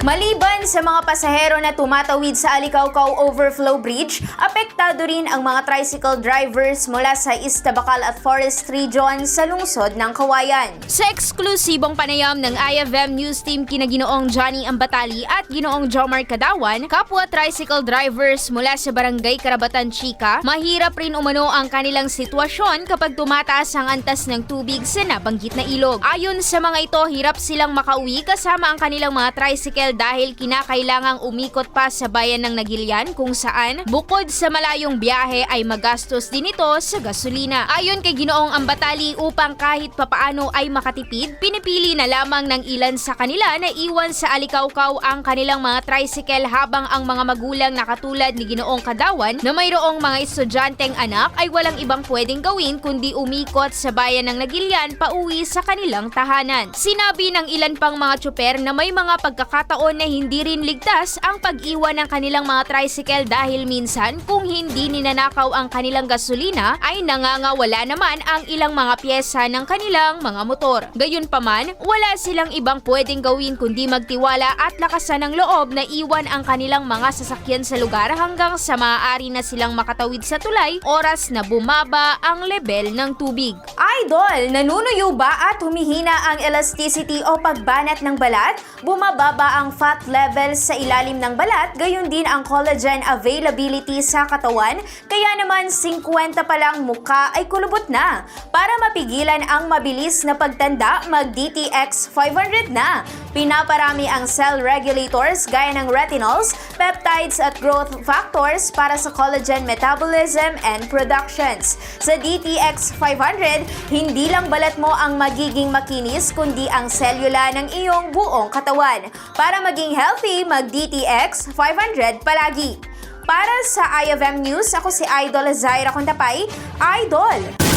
Maliban sa mga pasahero na tumatawid sa Alicaucao Overflow Bridge, apektado rin ang mga tricycle drivers mula sa Iztabacal at Forest Region sa lungsod ng Kawayan. Sa eksklusibong panayam ng IFM News Team kina Ginoong Johnny Ambatali at Ginoong Jomar Kadawan, kapwa tricycle drivers mula sa Barangay Karabatan Chica, mahirap rin umano ang kanilang sitwasyon kapag tumataas ang antas ng tubig sa nabanggit na ilog. Ayon sa mga ito, hirap silang makauwi kasama ang kanilang mga tricycle dahil kinakailangang umikot pa sa bayan ng Nagilian kung saan bukod sa malayong biyahe ay magastos din ito sa gasolina. Ayon kay Ginoong Ambatali upang kahit papaano ay makatipid, pinipili na lamang ng ilan sa kanila na iwan sa alikawkaw ang kanilang mga tricycle habang ang mga magulang na katulad ni Ginoong Kadawan na mayroong mga estudyanteng anak ay walang ibang pwedeng gawin kundi umikot sa bayan ng Nagilian pauwi sa kanilang tahanan. Sinabi ng ilan pang mga tsuper na may mga pagkakataon na hindi rin ligtas ang pag-iwan ng kanilang mga tricycle dahil minsan kung hindi ninanakaw ang kanilang gasolina ay nangangawala naman ang ilang mga pyesa ng kanilang mga motor. Gayunpaman, wala silang ibang pwedeng gawin kundi magtiwala at lakasan ng loob na iwan ang kanilang mga sasakyan sa lugar hanggang sa maaari na silang makatawid sa tulay oras na bumaba ang level ng tubig. Idol, nanunuyo ba at humihina ang elasticity o pagbanat ng balat? Bumababa ang fat level sa ilalim ng balat, gayon din ang collagen availability sa katawan, kaya naman 50 pa lang mukha ay kulubot na. Para mapigilan ang mabilis na pagtanda, mag DTX 500 na. Pinaparami ang cell regulators gaya ng retinols, peptides at growth factors para sa collagen metabolism and productions. Sa DTX 500, hindi lang balat mo ang magiging makinis kundi ang selula ng iyong buong katawan. Para maging healthy, mag DTX 500 palagi. Para sa IFM News, ako si Idol Zaira Contapay. Idol!